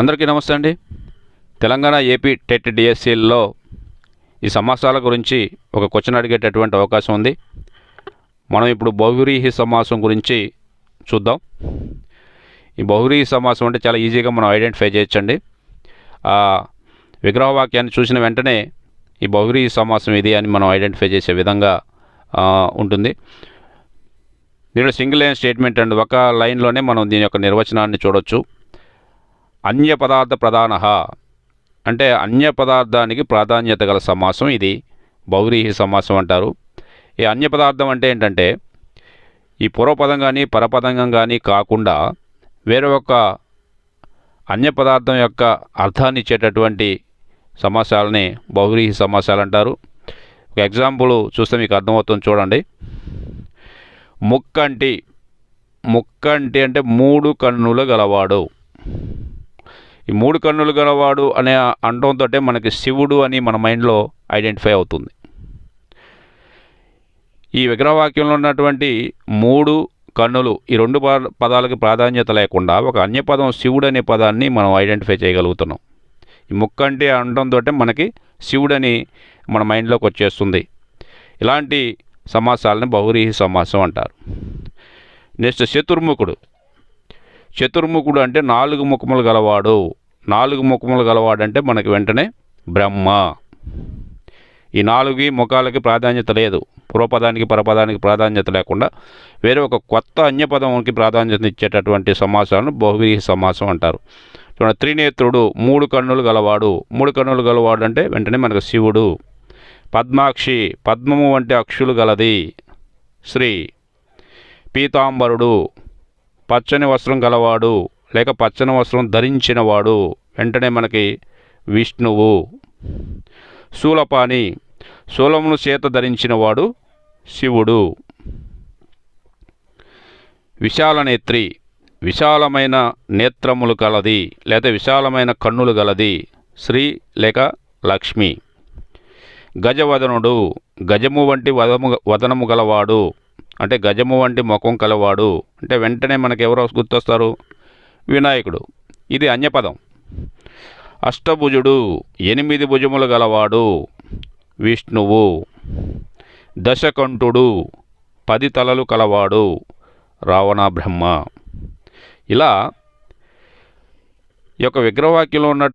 అందరికీ నమస్తే అండి. తెలంగాణ ఏపీ టెట్ డిఎస్సీల్లో ఈ సమాసాల గురించి ఒక క్వశ్చన్ అడిగేటటువంటి అవకాశం ఉంది. మనం ఇప్పుడు బహురీహి సమాసం గురించి చూద్దాం. ఈ బహురీహి సమాసం అంటే చాలా ఈజీగా మనం ఐడెంటిఫై చేయొచ్చండి. ఆ విగ్రహవాక్యాన్ని చూసిన వెంటనే ఈ బహురీహి సమాసం ఇది అని మనం ఐడెంటిఫై చేసే విధంగా ఉంటుంది. దీనిలో సింగిల్ లైన్ స్టేట్మెంట్ అండి. ఒక లైన్లోనే మనం దీని యొక్క నిర్వచనాన్ని చూడొచ్చు. అన్య పదార్థ ప్రధాన అంటే అన్య పదార్థానికి ప్రాధాన్యత గల సమాసం ఇది. బౌరీహి సమాసం అంటారు. ఈ అన్య పదార్థం అంటే ఏంటంటే ఈ పూర్వపదం కానీ పరపదంగం కానీ కాకుండా వేరే ఒక అన్య పదార్థం యొక్క అర్థాన్ని ఇచ్చేటటువంటి సమాసాలని బహురీహి సమాసాలు అంటారు. ఒక ఎగ్జాంపుల్ చూస్తే మీకు అర్థమవుతుంది చూడండి. ముక్కంటి. ముక్కంటి అంటే మూడు కన్నులు గలవాడు. ఈ మూడు కన్నులు గలవాడు అనే అంటంతో మనకి శివుడు అని మన మైండ్లో ఐడెంటిఫై అవుతుంది. ఈ విగ్రహవాక్యంలో ఉన్నటువంటి మూడు కన్నులు ఈ రెండు పదాలకు పదాలకి ప్రాధాన్యత లేకుండా ఒక అన్య పదం శివుడు అనే పదాన్ని మనం ఐడెంటిఫై చేయగలుగుతున్నాం. ఈ ముక్క అంటే అనడంతో మనకి శివుడని మన మైండ్లోకి వచ్చేస్తుంది. ఇలాంటి సమాసాలను బహురీహి సమాసం అంటారు. నెక్స్ట్ చతుర్ముఖుడు చతుర్ముఖుడు అంటే నాలుగు ముఖములు గలవాడు. నాలుగు ముఖములు గలవాడు అంటే మనకి వెంటనే బ్రహ్మ. ఈ నాలుగు ముఖాలకి ప్రాధాన్యత లేదు. పూర్వపదానికి పరపదానికి ప్రాధాన్యత లేకుండా వేరే ఒక కొత్త అన్యపదంకి ప్రాధాన్యత ఇచ్చేటటువంటి సమాసాలను బహువీహి సమాసం అంటారు. చూడండి త్రినేత్రుడు మూడు కన్నులు గలవాడు. మూడు కన్నులు గలవాడు అంటే వెంటనే మనకు శివుడు. పద్మాక్షి పద్మము వంటి అక్షులు గలది. శ్రీ పీతాంబరుడు. పచ్చని వస్త్రం గలవాడు లేక పచ్చని వస్త్రం ధరించినవాడు వెంటనే మనకి విష్ణువు. శూలపాణి శూలమును చేత ధరించినవాడు శివుడు. విశాలనేత్రి విశాలమైన నేత్రములు గలది లేదా విశాలమైన కన్నులు గలది శ్రీ లేక లక్ష్మి. గజవదనుడు గజము వంటి వదము వదనము గలవాడు అంటే గజము వంటి ముఖం కలవాడు. అంటే వెంటనే మనకు ఎవరు గుర్తొస్తారు? వినాయకుడు. ఇది అన్యపదం. అష్టభుజుడు ఎనిమిది భుజములు గలవాడు విష్ణువు. దశకంఠుడు పది తలలు కలవాడు రావణ బ్రహ్మ ఇలా ఈ యొక్క విగ్రహవాక్యంలో ఉన్న